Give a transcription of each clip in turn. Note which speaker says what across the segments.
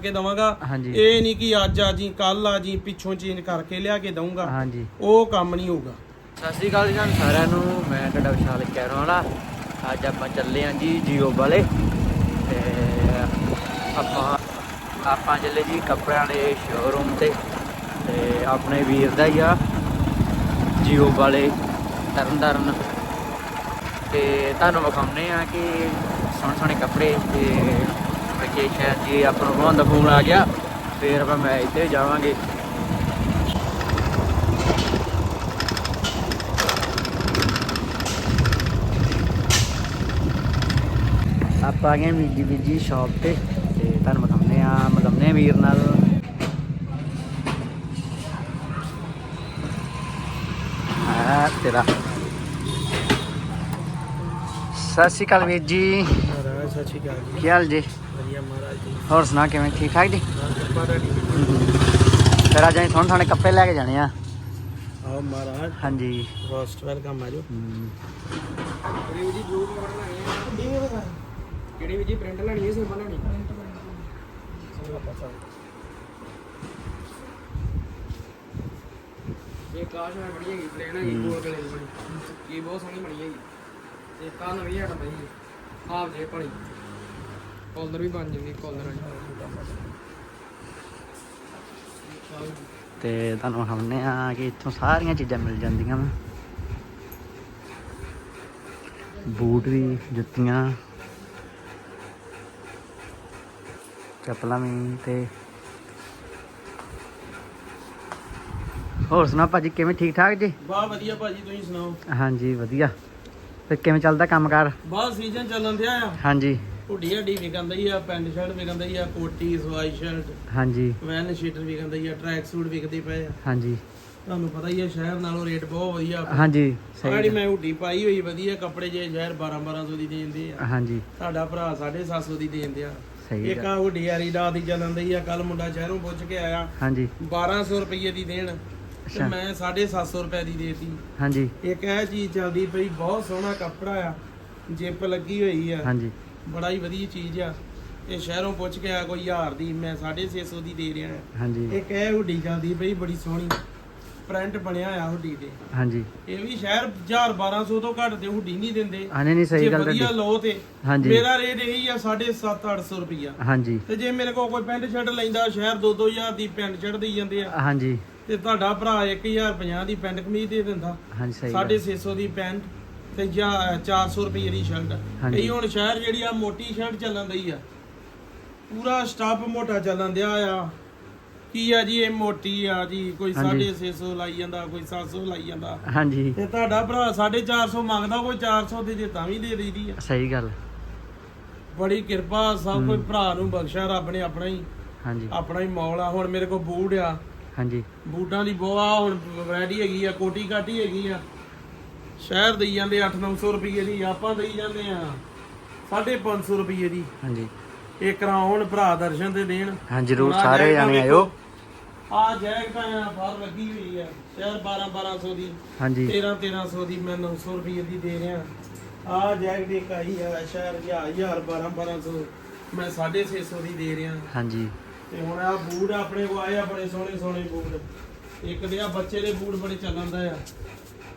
Speaker 1: ਕੇ ਦਵਾਂਗਾ।
Speaker 2: ਹਾਂਜੀ।
Speaker 1: ਇਹ ਨਹੀਂ ਕਿ ਅੱਜ ਆ ਜੀ ਕੱਲ ਆ ਜੀ ਪਿੱਛੋਂ ਚੇਂਜ ਕਰਕੇ ਲਿਆ ਕੇ ਦਊਂਗਾ।
Speaker 2: ਹਾਂਜੀ।
Speaker 1: ਉਹ ਕੰਮ ਨਹੀਂ ਹੋਊਗਾ।
Speaker 2: ਸਤਿ ਸ੍ਰੀ ਅਕਾਲ ਜੀ ਤੁਹਾਨੂੰ ਸਾਰਿਆਂ ਨੂੰ। ਮੈਂ ਤੁਹਾਡਾ ਵਿਸ਼ਾਲ ਕੈਰੋਂ ਵਾਲਾ। ਅੱਜ ਆਪਾਂ ਚੱਲੇ ਆਂ ਜੀ ਜੀਓ ਵਾਲੇ। ਤੇ ਆਪਾਂ ਆਪਾਂ ਚੱਲੇ ਜੀ ਕੱਪੜਿਆਂ ਦੇ ਸ਼ੋਰੂਮ ਤੇ। ਤੇ ਆਪਣੇ ਵੀਰ ਦਾ ਹੀ ਆ ਜੀਓ ਵਾਲੇ ਤਰਨਤਾਰਨ। ਤੇ ਤੁਹਾਨੂੰ ਵਿਖਾਉਂਦੇ ਆ ਕਿ ਸੋਹਣੇ ਸੋਹਣੇ ਕੱਪੜੇ ਤੇ ਵਕੇਸ਼ਨ ਜੀ ਆਪਾਂ ਨੂੰ ਭਗਵਾਨ ਦਾ ਫੋਨ ਆ ਗਿਆ। ਫੇਰ ਆਪਾਂ ਮੈਂ ਇੱਥੇ ਜਾਵਾਂਗੇ। ਆਪਾਂ ਆ ਗਏ ਬੀਜੀ ਬੀਜੀ ਸ਼ਾਪ ਤੇ ਤੇ ਤੁਹਾਨੂੰ ਵਿਖਾਉਂਦੇ ਆ ਮਿਲਾਉਂਦੇ ਵੀਰ ਨਾਲ। ਆ ਤੇਰਾ। ਸਤਿ ਸ਼੍ਰੀ ਅਕਾਲ ਵੀਰ ਜੀ।
Speaker 1: ਸਤਿ ਸ਼੍ਰੀ ਅਕਾਲ
Speaker 2: ਕੀ ਹਾਲ ਜੀ?
Speaker 1: ਵਧੀਆ ਮਹਾਰਾਜ ਜੀ।
Speaker 2: ਹੋਰ ਸੁਣਾ ਕਿਵੇਂ? ਠੀਕ ਠਾਕ ਜੀ?
Speaker 1: ਕਿਰਪਾ ਤੁਹਾਡੀ
Speaker 2: ਫਿਰ ਅੱਜ ਅਸੀਂ ਥੋੜੇ ਥੋੜੇ ਕੱਪੜੇ ਲੈ ਕੇ ਜਾਣੇ ਆ।
Speaker 1: ਆਓ ਮਹਾਰਾਜ।
Speaker 2: ਹਾਂਜੀ।
Speaker 1: ਫਸਟ ਵੈਲਕਮ ਆਜੋ
Speaker 2: ਹਮ,
Speaker 1: ਕਿਹੜੀ ਜੀ ਬਲੂ ਕਲਰ ਲੈਣੀ ਹੈ ਕਿਹੜੀ ਵੀ ਜੀ ਪ੍ਰਿੰਟ ਲੈਣੀ ਹੈ ਸਿੰਪਲ ਲੈਣੀ? ਇਹ ਕਾਸ਼ ਮੈਂ ਬੜੀ ਹੈਗੀ ਪਲੇਨ ਹੈਗੀ
Speaker 2: ਹੂੰ।
Speaker 1: ਗੋਲ ਗਲੇ ਦੀ ਬਣੀ। ਇਹ ਬਹੁਤ ਸੋਹਣੀ ਬਣੀ ਹੈਗੀ। ਇਹ ਤਾਂ ਨਵੀਂ ਹਟ ਪਈ ਹਾਫ ਜੇ ਭਲੀ ਕਾਲਰ ਵੀ ਬਣ ਜਾਂਦੀ ਕਾਲਰ ਵਾਲੀ
Speaker 2: ਤੇ ਤੁਹਾਨੂੰ ਵਿਖਾਉਂਦੇ ਆ ਕਿ ਇੱਥੋਂ ਸਾਰੀਆਂ ਚੀਜ਼ਾਂ ਮਿਲ ਜਾਂਦੀਆਂ ਵਾ। ਬੂਟ ਵੀ ਜੁੱਤੀਆਂ ਚੱਪਲਾਂ ਵੀ ਤੇ ਹੋਰ ਸੁਣਾ ਭਾਜੀ ਕਿਵੇਂ ਠੀਕ ਠਾਕ ਜੀ?
Speaker 1: ਵਾਹ ਵਧੀਆ ਭਾਜੀ ਤੁਸੀਂ ਸੁਣਾਓ?
Speaker 2: ਹਾਂਜੀ ਵਧੀਆ। ਤੇ ਕਿਵੇਂ ਚੱਲਦਾ ਕੰਮਕਾਰ?
Speaker 1: ਬਾਹਰ ਸੀਜ਼ਨ ਚੱਲਣ ਦਿਆ ਆ।
Speaker 2: ਹਾਂਜੀ।
Speaker 1: ਹੁੱਡੀ ਹੱਡੀ ਵਿਕਣ ਆ ਪੈਂਟ ਸ਼ਰਟ ਵਿਕਣ ਆ ਕੋਟੀ ਸਵਾਈ ਸ਼ਰਟ
Speaker 2: ਹਾਂਜੀ।
Speaker 1: ਵੈਨ ਸ਼ੀਟਰ ਵਿਕਣ ਆ ਟਰੈਕ ਸੂਟ ਵਿਕਦੇ ਪਏ ਆ।
Speaker 2: ਹਾਂਜੀ।
Speaker 1: ਤੁਹਾਨੂੰ ਪਤਾ ਹੀ ਆ ਸ਼ਹਿਰ ਨਾਲੋਂ ਰੇਟ ਬਹੁਤ ਵਧੀਆ
Speaker 2: ਹਾਂਜੀ
Speaker 1: ਜਿਹੜੀ
Speaker 2: ਸਹੀ
Speaker 1: ਮੈਂ ਹੁੱਡੀ ਪਾਈ ਹੋਈ ਵਧੀਆ ਕੱਪੜੇ ਜੇ ਸ਼ਹਿਰ 12 1200 ਦੀ ਦੇ ਦਿੰਦੇ ਆ।
Speaker 2: ਹਾਂਜੀ।
Speaker 1: ਸਾਡਾ ਭਰਾ 750 ਦੀ ਦੇ ਦਿੰਦੇ ਆ।
Speaker 2: ਸਹੀ
Speaker 1: ਇੱਕ ਆ। ਹੁੱਡੀ ਯਾਰੀ ਦਾ ਦੀ ਚੱਲਣ ਦੀ ਆ ਕੱਲ ਮੁੰਡਾ ਸ਼ਹਿਰੋਂ ਪੁੱਛ ਕੇ ਆਇਆ।
Speaker 2: ਹਾਂਜੀ।
Speaker 1: 1200 ਰੁਪਏ ਦੀ ਦੇਣ ਤੇ। ਮੈਂ 750 ਰੁਪਏ ਦੀ ਦੇਤੀ।
Speaker 2: ਹਾਂਜੀ।
Speaker 1: ਇੱਕ ਇਹ ਚੀਜ਼ ਚੱਲਦੀ ਪਈ ਬਹੁਤ ਸੋਹਣਾ ਕੱਪੜਾ ਆ ਜਿੱਪ ਲੱਗੀ ਹੋਈ ਆ।
Speaker 2: ਹਾਂਜੀ।
Speaker 1: ਬੜਾ ਹੀ ਵਧੀਆ ਚੀਜ਼ ਆ। ਇਹ ਸ਼ਹਿਰੋਂ ਪੁੱਛ ਕੇ ਆ ਕੋਈ ਹਜ਼ਾਰ ਦੀ ਮੈਂ 650 ਦੀ ਦੇ ਰਿਹਾ
Speaker 2: ਹਾਂਜੀ।
Speaker 1: ਇੱਕ ਇਹ ਹੁੱਡੀ ਚੱਲਦੀ ਪਈ ਬੜੀ ਸੋਹਣੀ ਪ੍ਰਿੰਟ ਬਣਿਆ ਆ ਹੁੱਡੀ ਤੇ।
Speaker 2: ਹਾਂਜੀ।
Speaker 1: ਇਹ ਵੀ ਸ਼ਹਿਰ 1000 1200 ਤੋਂ ਘੱਟ ਤੇ ਹੁੱਡੀ ਨਹੀਂ ਦਿੰਦੇ।
Speaker 2: ਹਾਂ ਨਹੀਂ ਸਹੀ ਗੱਲ
Speaker 1: ਵਧੀਆ ਲਓ ਤੇ।
Speaker 2: ਹਾਂਜੀ।
Speaker 1: ਮੇਰਾ ਰੇਟ ਇਹੀ ਆ 7.5 800 ਰੁਪਈਆ।
Speaker 2: ਹਾਂਜੀ।
Speaker 1: ਤੇ ਜੇ ਮੇਰੇ ਕੋਲ ਕੋਈ ਪੈਂਟ ਸ਼ਰਟ ਲੈਂਦਾ ਸ਼ਹਿਰ 2-2000 ਦੀ ਪੈਂਟ ਸ਼ਰਟ ਦੇਈ ਜਾਂਦੇ ਆ।
Speaker 2: ਹਾਂਜੀ।
Speaker 1: ਤੇ ਤੁਹਾਡਾ ਭਰਾ 1050 ਦੀ ਪੈਂਟ ਕਮੀਜ਼ ਦੇ ਦਿੰਦਾ।
Speaker 2: ਹਾਂਜੀ ਸਹੀ ਗੱਲ।
Speaker 1: 650 ਦੀ ਪੈਂਟ ਤੇ ਜਾਂ 400 ਰੁਪਏ ਦੀ ਸ਼ਰਟ। ਇਹ ਹੁਣ ਸ਼ਹਿਰ ਜਿਹੜੀ ਆ ਮੋਟੀ ਸ਼ਰਟ ਚੱਲਣ ਦਈ ਆ। ਪੂਰਾ ਸਟਾਫ ਮੋਟਾ ਚੱਲਣ ਦਿਆ ਆ। ਕੀ ਆ ਜੀ ਇਹ ਮੋਟੀ ਆ ਜੀ ਕੋਈ
Speaker 2: ਹਾਂਜੀ।
Speaker 1: 650 ਲਾਈ ਜਾਂਦਾ ਕੋਈ 700 ਲਾਈ ਜਾਂਦਾ।
Speaker 2: ਹਾਂਜੀ।
Speaker 1: ਤੇ ਤੁਹਾਡਾ ਭਰਾ 450 ਮੰਗਦਾ ਕੋਈ 400 ਦੇ ਦੇ ਤਾਂ ਵੀ ਦੇ ਦਈਦੀ ਆ।
Speaker 2: ਸਹੀ ਗੱਲ।
Speaker 1: ਬੜੀ ਕਿਰਪਾ ਸਭ ਕੋਈ ਭਰਾ ਨੂੰ ਬਖਸ਼ਾ ਰੱਬ ਨੇ ਆਪਣਾ ਹੀ।
Speaker 2: ਹਾਂਜੀ।
Speaker 1: ਆਪਣਾ ਹੀ ਮੌਲ ਆ। ਹੁਣ ਮੇਰੇ ਕੋਲ ਬੂਟ ਆ।
Speaker 2: ਹਾਂਜੀ।
Speaker 1: ਬੂਟਾਂ ਦੀ ਬੋਆ ਹੁਣ ਵੈਰਾਈਟੀ ਹੈਗੀ ਆ ਕੋਟੀ ਕਾਟੀ ਹੈਗੀ ਆ। ਸ਼ਹਿਰ ਦੇਈ ਜਾਂਦੇ 8-900 ਰੁਪਏ ਦੀ ਆਪਾਂ ਦੇਈ ਜਾਂਦੇ ਆ। 550 ਰੁਪਏ ਦੀ।
Speaker 2: ਹਾਂਜੀ।
Speaker 1: ਇਹ ਕਰਾਉਣ ਭਰਾ ਦਰਸ਼ਨ ਤੇ ਦੇਣ।
Speaker 2: ਹਾਂ ਜਰੂਰ ਸਾਰੇ ਜਾਣੇ। ਆਇਓ।
Speaker 1: ਆਹ ਜੈਕਟਾਂ ਆ ਬਾਹਰ ਲੱਗੀ ਹੋਈ ਆ। ਸ਼ਹਿਰ 12-1200 ਦੀ।
Speaker 2: ਹਾਂਜੀ।
Speaker 1: 13-1300 ਦੀ ਮੈਂ 900 ਰੁਪਏ ਦੀ ਦੇ ਰਿਹਾ। ਆਹ ਜੈਕਟ ਇੱਕ ਆਈ ਆ ਸ਼ਹਿਰ 1000 12-1200 ਮੈਂ 650 ਦੀ ਦੇ ਰਿਹਾ।
Speaker 2: ਹਾਂਜੀ।
Speaker 1: ਤੇ ਹੁਣ ਆ ਬੂਟ ਆਪਣੇ ਕੋ ਆਏ ਆ ਬੜੇ ਸੋਹਣੇ ਸੋਹਣੇ ਬੂਟ। ਇੱਕ ਦੇ ਆ ਬੱਚੇ ਦੇ ਬੂਟ ਬੜੇ ਚੱਲਣ ਦਾ ਆ।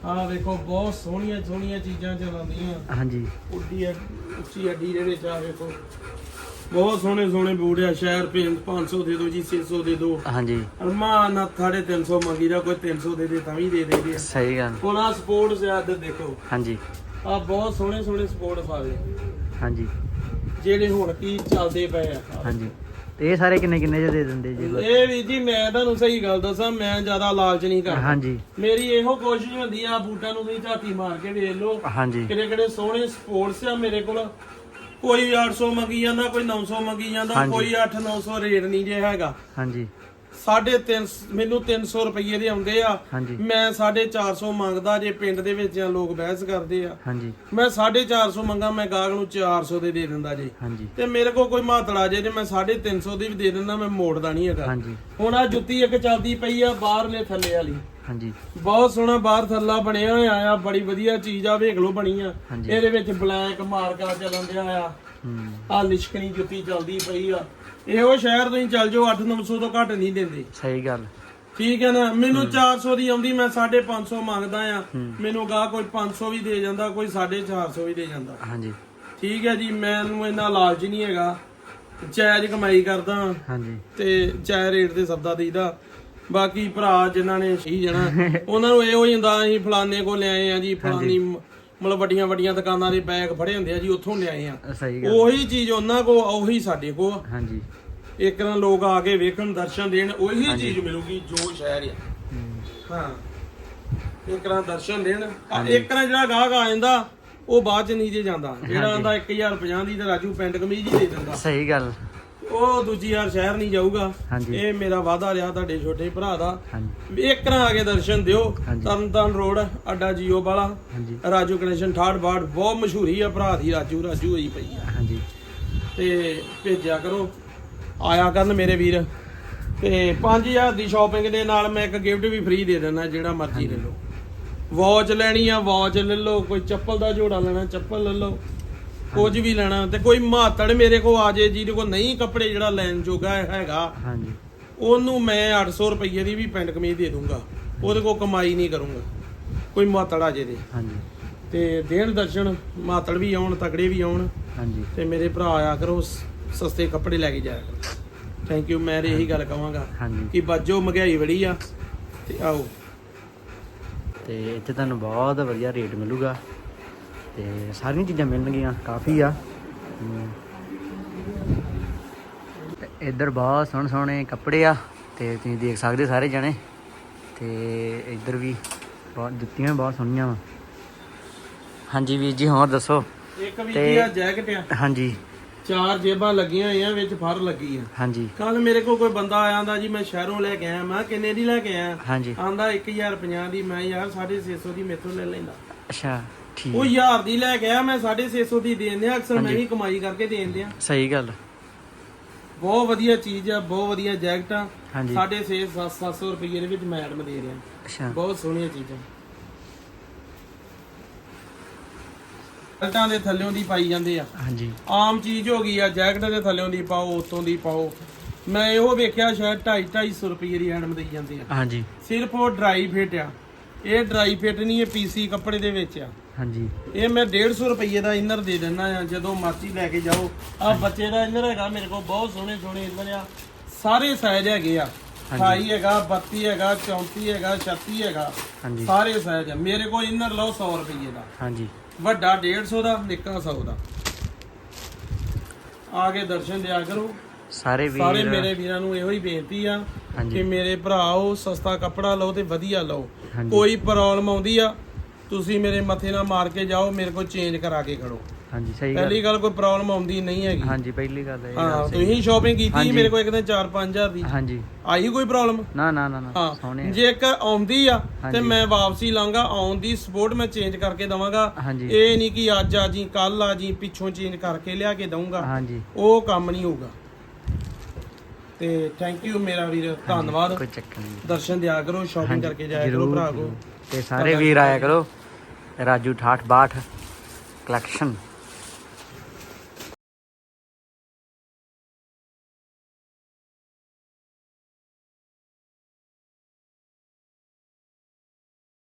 Speaker 1: ਆਹ ਵੇਖੋ ਬਹੁਤ ਸੋਹਣੀਆਂ ਸੋਹਣੀਆਂ ਚੀਜ਼ਾਂ ਚੱਲਦੀਆਂ
Speaker 2: ਹਾਂਜੀ।
Speaker 1: ਉੱਡੀ ਆ ਉੱਚੀ ਅੱਡੀ ਦੇ ਵਿੱਚ ਆ ਵੇਖੋ ਬਹੁਤ ਸੋਹਣੇ ਸੋਹਣੇ ਬੂਟ ਆ ਸ਼ਹਿਰ ਪੇ 500 ਦੇ ਦਿਓ ਜੀ 600 ਦੇ ਦਿਓ
Speaker 2: ਹਾਂਜੀ।
Speaker 1: ਅਰਮਾਨ ਨਾਲ 350 ਮੰਗੀਦਾ ਕੋਈ 300 ਦੇ ਦੇ ਤਾਂ ਵੀ ਦੇ ਦੇਗੇ
Speaker 2: ਸਹੀ ਗੱਲ।
Speaker 1: ਹੁਣ ਆ ਸਪੋਰਟਸ ਆ ਇੱਧਰ ਦੇਖੋ।
Speaker 2: ਹਾਂਜੀ।
Speaker 1: ਆ ਬਹੁਤ ਸੋਹਣੇ ਸੋਹਣੇ ਸਪੋਰਟਸ ਆ ਗਏ
Speaker 2: ਹਾਂਜੀ।
Speaker 1: ਜਿਹੜੇ ਹੁਣ ਕੀ ਚੱਲਦੇ ਪਏ ਆ।
Speaker 2: ਹਾਂਜੀ। ਤੇ ਇਹ ਸਾਰੇ ਕਿੰਨੇ ਕਿੰਨੇ ਚ ਦੇ ਦਿੰਦੇ ਜੀ?
Speaker 1: ਇਹ ਵੀ ਜੀ ਮੈਂ ਤੁਹਾਨੂੰ ਸਹੀ ਗੱਲ ਦੱਸਾਂ ਮੈਂ ਜ਼ਿਆਦਾ ਲਾਲਚ ਨਹੀਂ ਕਰਦਾ।
Speaker 2: ਹਾਂਜੀ।
Speaker 1: ਮੇਰੀ ਇਹੋ ਕੋਸ਼ਿਸ਼ ਹੁੰਦੀ ਆ ਬੂਟਾਂ ਨੂੰ ਤੁਸੀਂ ਝਾਤੀ ਮਾਰ ਕੇ ਵੇਖ ਲਓ।
Speaker 2: ਹਾਂਜੀ।
Speaker 1: ਕਿਹੜੇ ਕਿਹੜੇ ਸੋਹਣੇ ਸਪੋਰਟਸ ਆ ਮੇਰੇ ਕੋਲ। ਕੋਈ 800 ਮੰਗੀ ਜਾਂਦਾ ਕੋਈ 900 ਮੰਗੀ ਜਾਂਦਾ। ਕੋਈ 8-900 ਰੇਟ ਨਹੀਂ ਜੇ ਹੈਗਾ।
Speaker 2: ਹਾਂਜੀ।
Speaker 1: ਸਾਢੇ ਤਿੰਨ ਮੈਨੂੰ 300 ਰੁਪਏ ਦੇ ਆਉਂਦੇ ਆ।
Speaker 2: ਹਾਂਜੀ।
Speaker 1: ਮੈਂ 450 ਮੰਗਦਾ ਜੇ ਪਿੰਡ ਦੇ ਵਿੱਚ ਆ ਲੋਕ ਬਹਿਸ ਕਰਦੇ ਆ।
Speaker 2: ਹਾਂਜੀ।
Speaker 1: ਮੈਂ 450 ਮੰਗਾ ਮੈਂ ਗਾਹਕ ਨੂੰ 400 ਦੇ ਦੇ ਦਿੰਦਾ ਜੀ।
Speaker 2: ਹਾਂਜੀ।
Speaker 1: ਤੇ ਮੇਰੇ ਕੋਲ ਕੋਈ ਮਾਤੜਾ ਜੇ ਤੇ ਮੈਂ 350 ਦੀ ਵੀ ਦੇ ਦਿੰਦਾ ਮੈਂ ਮੋੜਦਾ ਨਹੀਂ ਹੈਗਾ।
Speaker 2: ਹਾਂਜੀ।
Speaker 1: ਹੁਣ ਆ ਜੁੱਤੀ ਇੱਕ ਚੱਲਦੀ ਪਈ ਆ ਬਾਹਰਲੇ ਥੱਲੇ ਵਾਲੀ।
Speaker 2: ਹਾਂਜੀ।
Speaker 1: ਬਹੁਤ ਸੋਹਣਾ ਬਾਹਰ ਥੱਲਾ ਬਣਿਆ ਹੋਇਆ ਆ ਬੜੀ ਵਧੀਆ ਚੀਜ਼ ਆ ਵੇਖ ਲਓ ਬਣੀ ਆ।
Speaker 2: ਹਾਂਜੀ।
Speaker 1: ਇਹਦੇ ਵਿੱਚ ਬਲੈਕ ਮਾਰਕਾ ਚੱਲਣ ਦਿਆ ਆ।
Speaker 2: ਹੂੰ।
Speaker 1: ਆ ਲਿਸ਼ਕਣੀ ਜੁੱਤੀ ਚੱਲਦੀ ਪਈ ਆ। ਇਹੋ ਸ਼ਹਿਰ ਤੁਸੀਂ ਚੱਲ ਜਾਓ 8-900 ਤੋਂ ਘੱਟ ਨਹੀਂ ਦਿੰਦੇ।
Speaker 2: ਸਹੀ ਗੱਲ।
Speaker 1: ਠੀਕ ਹੈ ਨਾ? ਮੈਨੂੰ 400 ਦੀ ਆਉਂਦੀ ਮੈਂ 550 ਮੰਗਦਾ ਆ। ਮੈਨੂੰ ਗਾ ਕੋਈ 500 ਵੀ ਦੇ ਜਾਂਦਾ ਕੋਈ 450 ਵੀ ਦੇ ਜਾਂਦਾ।
Speaker 2: ਹਾਂਜੀ।
Speaker 1: ਠੀਕ ਹੈ ਜੀ ਮੈਨੂੰ ਇੰਨਾ ਲਾਲਚ ਨਹੀਂ ਹੈਗਾ। ਜਾਇਜ਼ ਕਮਾਈ ਕਰਦਾ।
Speaker 2: ਹਾਂਜੀ।
Speaker 1: ਤੇ ਜਾਇਜ਼ ਰੇਟ ਤੇ ਸਬਦਾ ਦੇਈਦਾ। ਬਾਕੀ ਭਰਾ ਜਿਨ੍ਹਾਂ ਨੇ ਸਹੀ ਜਣਾ ਉਹਨਾਂ ਨੂੰ ਇਹੋ ਹੀ ਹੁੰਦਾ ਅਸੀਂ ਫਲਾਣੇ ਕੋ ਲਿਆਏ ਆ ਜੀ ਫਲਾਨੀ ਮ- ਮਤਲਬ ਵੱਡੀਆਂ ਵੱਡੀਆਂ ਦੁਕਾਨਾਂ ਦੇ ਬੈਗ ਫੜੇ ਹੁੰਦੇ ਆ ਜੀ ਉੱਥੋਂ ਲਿਆਏ ਆ।
Speaker 2: ਸਹੀ ਗੱਲ।
Speaker 1: ਉਹੀ ਚੀਜ਼ ਉਹਨਾਂ ਕੋ ਉਹੀ ਸਾਡੇ ਕੋ ਆ।
Speaker 2: ਹਾਂਜੀ।
Speaker 1: ਇੱਕ ਨਾ ਲੋਕ ਆ ਕੇ ਵੇਖਣ ਦਰਸ਼ਨ ਦੇਣ ਉਹੀ ਚੀਜ਼ ਮਿਲੂਗੀ ਜੋ ਸ਼ਹਿਰ ਆ। ਹਾਂ। ਇੱਕ ਨਾ ਦਰਸ਼ਨ ਦੇਣ ਆ ਇੱਕ ਨਾ ਜਿਹੜਾ ਗਾਹਕ ਆ ਜਾਂਦਾ ਉਹ ਬਾਅਦ ਚ ਨਹੀਂ ਜੇ ਜਾਂਦਾ। ਜਿਹੜਾ ਆਂਦਾ 1050 ਦੀ ਤੇ ਰਾਜੂ ਪੈਂਟ ਕਮੀਜ਼ ਹੀ ਦੇ ਦਿੰਦਾ।
Speaker 2: ਸਹੀ ਗੱਲ।
Speaker 1: ਉਹ ਦੂਜੀ ਯਾਰ ਸ਼ਹਿਰ ਨਹੀਂ ਜਾਊਗਾ।
Speaker 2: ਹਾਂਜੀ।
Speaker 1: ਇਹ ਮੇਰਾ ਵਾਅਦਾ ਰਿਹਾ ਤੁਹਾਡੇ ਛੋਟੇ ਭਰਾ ਦਾ।
Speaker 2: ਹਾਂਜੀ।
Speaker 1: ਇੱਕ ਨਾ ਆ ਕੇ ਦਰਸ਼ਨ ਦਿਓ।
Speaker 2: ਹਾਂਜੀ।
Speaker 1: ਤਰਨਤਾਰਨ ਰੋਡ ਅੱਡਾ ਜੀਓ ਵਾਲਾ।
Speaker 2: ਹਾਂਜੀ।
Speaker 1: ਰਾਜੂ ਕਨੈਕਸ਼ਨ 68 ਬਾੜ ਬਹੁਤ ਮਸ਼ਹੂਰੀ ਆ ਭਰਾ ਦੀ ਰਾਜੂ ਰਾਜੂ ਹੋਈ ਪਈ ਆ।
Speaker 2: ਹਾਂਜੀ।
Speaker 1: ਤੇ ਭੇਜਿਆ ਕਰੋ। ਆਇਆ ਕਰਨ ਮੇਰੇ ਵੀਰ। ਤੇ 5000 ਦੀ ਸ਼ਾਪਿੰਗ ਦੇ ਨਾਲ ਮੈਂ ਇੱਕ ਗਿਫਟ ਵੀ ਫ੍ਰੀ ਦੇ ਦਿੰਦਾ ਜਿਹੜਾ ਮਰਜ਼ੀ ਲੈ ਲਓ। ਵਾਚ ਲੈਣੀ ਆ ਵਾਚ ਲੈ ਲਓ। ਕੋਈ ਚੱਪਲ ਦਾ ਜੋੜਾ ਲੈਣਾ ਚੱਪਲ ਲੈ ਲਓ। ਕੁਝ ਵੀ ਲੈਣਾ ਤੇ ਕੋਈ ਮਾਤੜ ਮੇਰੇ ਕੋ ਆ ਜੇ ਜਿਹਦੇ ਕੋ ਨਹੀਂ ਕੱਪੜੇ ਜਿਹੜਾ ਲੈਣ ਜੋਗਾ ਹੈਗਾ
Speaker 2: ਹਾਂਜੀ।
Speaker 1: ਉਹਨੂੰ ਮੈਂ 800 ਰੁਪਏ ਦੀ ਵੀ ਪੈਂਟ ਕਮੀਜ਼ ਦੇ ਦੂੰਗਾ। ਉਹਦੇ ਕੋ ਕਮਾਈ ਨਹੀਂ ਕਰੂੰਗਾ। ਕੋਈ ਮਾਤੜ ਆ ਜੇ ਦੇ
Speaker 2: ਹਾਂਜੀ।
Speaker 1: ਤੇ ਦੇਣ ਦਰਸ਼ਨ ਮਾਤੜ ਵੀ ਆਉਣ ਤਗੜੇ ਵੀ ਆਉਣ।
Speaker 2: ਹਾਂਜੀ।
Speaker 1: ਤੇ ਮੇਰੇ ਭਰਾ ਆਇਆ ਕਰੋ ਸ- ਸਸਤੇ ਕੱਪੜੇ ਲੈ ਕੇ ਜਾਇਆ ਕਰੋ। ਥੈਂਕ ਯੂ ਮੈਂ ਇਹੀ ਗੱਲ ਕਹਾਂਗਾ
Speaker 2: ਹਾਂਜੀ।
Speaker 1: ਕਿ ਬਾਜੋ ਮਹਿੰਗਾਈ ਬੜੀ ਆ ਤੇ ਆਓ।
Speaker 2: ਤੇ ਇੱਥੇ ਤੁਹਾਨੂੰ ਬਹੁਤ ਵਧੀਆ ਰੇਟ ਮਿਲੂਗਾ। ਤੇ ਸਾਰੀਆਂ ਚੀਜ਼ਾਂ ਮਿਲਣਗੀਆਂ ਕਾਫੀ ਆ। ਤੇ ਇੱਧਰ ਬਹੁਤ ਸੋਹਣੇ ਸੋਹਣੇ ਕੱਪੜੇ ਆ ਤੇ ਤੁਸੀਂ ਦੇਖ ਸਕਦੇ ਸਾਰੇ ਜਣੇ। ਤੇ ਇੱਧਰ ਵੀ ਬਹੁਤ ਜੁੱਤੀਆਂ ਬਹੁਤ ਸੋਹਣੀਆਂ ਵਾ। ਹਾਂਜੀ ਵੀਰ ਜੀ ਹੋਰ ਦੱਸੋ?
Speaker 1: ਇੱਕ ਵੀ ਆ ਜੈਕਟ ਆ?
Speaker 2: ਹਾਂਜੀ।
Speaker 1: ਚਾਰ ਜੇਬਾਂ ਲੱਗੀਆਂ ਹੋਈਆਂ ਵਿੱਚ ਫਰ ਲੱਗੀ ਆ।
Speaker 2: ਹਾਂਜੀ।
Speaker 1: ਕੱਲ ਮੇਰੇ ਕੋਲ ਕੋਈ ਬੰਦਾ ਆਇਆ ਜੀ ਮੈਂ ਸ਼ਹਿਰੋਂ ਲੈ ਕੇ ਆਇਆ ਮੈਂ ਕਿੰਨੇ ਦੀ ਲੈ ਕੇ ਆਇਆ?
Speaker 2: ਹਾਂਜੀ।
Speaker 1: ਆਂਦਾ 1050 ਦੀ ਮੈਂ ਯਾਰ 650 ਦੀ ਮੇਥੋਂ ਲੈ ਲੈਂਦਾ।
Speaker 2: ਅੱਛਾ। ਠੀਕ।
Speaker 1: ਉਹ ਹਜ਼ਾਰ ਦੀ ਲੈ ਕੇ ਆਇਆ ਮੈਂ 650 ਦੀ ਦੇਣ ਦਿਆਂ ਅਕਸਰ ਮੈਂ ਵੀ ਕਮਾਈ ਕਰਕੇ ਦੇਣ ਦਿਆਂ।
Speaker 2: ਸਹੀ ਗੱਲ।
Speaker 1: ਬਹੁਤ ਵਧੀਆ ਚੀਜ਼ ਆ ਬਹੁਤ ਵਧੀਆ ਜੈਕਟ ਆ।
Speaker 2: ਹਾਂਜੀ।
Speaker 1: 650 700 ਰੁਪਏ ਦੇ ਵਿੱਚ ਮੈਡਮ ਦੇ ਰਿਹਾ।
Speaker 2: ਅੱਛਾ।
Speaker 1: ਬਹੁਤ ਸੋਹਣੀਆਂ ਚੀਜ਼ਾਂ। ਜੈਕਟਾਂ ਦੇ ਥੱਲਿਓਂ ਦੀ ਪਾਈ ਜਾਂਦੇ ਆ।
Speaker 2: ਹਾਂਜੀ।
Speaker 1: ਆਮ ਚੀਜ਼ ਹੋ ਗਈ ਆ ਜੈਕਟ ਦੇ ਥੱਲਿਓਂ ਦੀ ਪਾਓ ਉਤੋਂ ਦੀ ਪਾਓ। ਮੈਂ ਇਹੋ ਵੇਖਿਆ ਸ਼ਾਇਦ 2.5 250 ਰੁਪਏ ਦੀ ਐਡਮ ਦੇਈ ਜਾਂਦੇ ਆ।
Speaker 2: ਹਾਂਜੀ।
Speaker 1: ਸਿਰਫ ਉਹ ਡਰਾਈ ਫਿਟ ਆ। ਇਹ ਡਰਾਈ ਫਿਟ ਨਹੀਂ ਇਹ ਪੀਸੀ ਕੱਪੜੇ ਦੇ ਵਿੱਚ ਆ।
Speaker 2: ਹਾਂਜੀ।
Speaker 1: ਇਹ ਮੈਂ 150 ਰੁਪਏ ਦਾ ਇਨਰ ਦੇ ਦਿੰਦਾ ਆ ਜਦੋਂ ਮਰਜ਼ੀ ਲੈ ਕੇ ਜਾਓ। ਆ ਬੱਚੇ ਦਾ ਇਨਰ ਹੈਗਾ ਮੇਰੇ ਕੋਲ ਬਹੁਤ ਸੋਹਣੇ ਸੋਹਣੇ ਇਨਰ ਆ। ਸਾਰੇ ਸਾਈਜ਼ ਹੈਗੇ ਆ। 28 ਹੈਗਾ 32 ਹੈਗਾ 34 ਹੈਗਾ 36 ਹੈਗਾ।
Speaker 2: ਹਾਂਜੀ।
Speaker 1: ਸਾਰੇ ਸਾਈਜ਼ ਆ। ਮੇਰੇ ਕੋਲ ਇਨਰ ਲਓ 100 ਰੁਪਏ ਦਾ।
Speaker 2: ਹਾਂਜੀ।
Speaker 1: ਵੱਡਾ 150 ਦਾ ਨਿੱਕਾ 100 ਦਾ। ਆ ਕੇ ਦਰਸ਼ਨ ਦਿਆ ਕਰੋ।
Speaker 2: ਸਾਰੇ
Speaker 1: ਸਾਰੇ
Speaker 2: ਵੀਰ
Speaker 1: ਮੇਰੇ ਵੀਰਾਂ ਨੂੰ ਇਹੋ ਹੀ ਬੇਨਤੀ ਆ ਕਿ ਮੇਰੇ ਭਰਾਓ ਸਸਤਾ ਕੱਪੜਾ ਲਓ ਤੇ ਵਧੀਆ ਲਓ। ਕੋਈ ਪ੍ਰੋਬਲਮ ਆਉਂਦੀ ਆ ਤੁਸੀਂ ਮੇਰੇ ਮੱਥੇ ਨਾਲ ਮਾਰ ਕੇ ਜਾਓ ਮੇਰੇ ਕੋਲ ਚੇਂਜ ਕਰਾ ਕੇ ਖੜੋ।
Speaker 2: ਹਾਂਜੀ ਸਹੀ ਗੱਲ।
Speaker 1: ਪਹਿਲੀ ਗੱਲ ਕੋਈ ਪ੍ਰੋਬਲਮ ਆਉਂਦੀ ਨਹੀਂ ਹੈਗੀ।
Speaker 2: ਹਾਂਜੀ ਪਹਿਲੀ ਗੱਲ
Speaker 1: ਹਾਂ
Speaker 2: ਸਹੀ।
Speaker 1: ਤੁਸੀਂ ਸ਼ਾਪਿੰਗ ਕੀਤੀ। ਮੇਰੇ ਕੋਲ ਇੱਕ ਦਿਨ 4-5000 ਦੀ।
Speaker 2: ਹਾਂਜੀ।
Speaker 1: ਆਈ ਕੋਈ ਪ੍ਰੋਬਲਮ
Speaker 2: ਨਾ ਨਾ ਨਾ ਨਾ
Speaker 1: ਹਾਂ
Speaker 2: ਸੋਹਣੇ ਆ।
Speaker 1: ਜੇ ਇੱਕ ਆਉਂਦੀ ਆ ਤੇ। ਮੈਂ ਵਾਪਸੀ ਲਾਂਗਾ ਆਉਣ ਦੀ ਸਪੋਰਟ ਮੈਂ ਚੇਂਜ ਕਰਕੇ ਦਵਾਂਗਾ। ਇਹ ਨਹੀਂ ਕਿ ਅੱਜ ਆ ਜੀ ਕੱਲ ਆ ਜੀ ਪਿੱਛੋਂ ਚੇਂਜ ਕਰਕੇ ਲਿਆ ਕੇ ਦਊਂਗਾ।
Speaker 2: ਹਾਂਜੀ।
Speaker 1: ਉਹ ਕੰਮ ਨਹੀਂ ਹੋਊਗਾ। ਤੇ ਥੈਂਕ ਯੂ ਮੇਰਾ ਵੀਰ ਧੰਨਵਾਦ।
Speaker 2: ਕੋਈ ਚੱਕਰ ਨਹੀਂ।
Speaker 1: ਦਰਸ਼ਨ ਦਿਆ ਕਰੋ ਸ਼ਾਪਿੰਗ ਕਰਕੇ ਜਾਇਆ ਕਰੋ ਭਰਾ ਕੋ।
Speaker 2: ਤੇ ਸਾਰੇ ਵੀਰ ਆਇਆ ਕਰੋ। ਰਾਜੂ 68 62 ਕਲੈਕਸ਼ਨ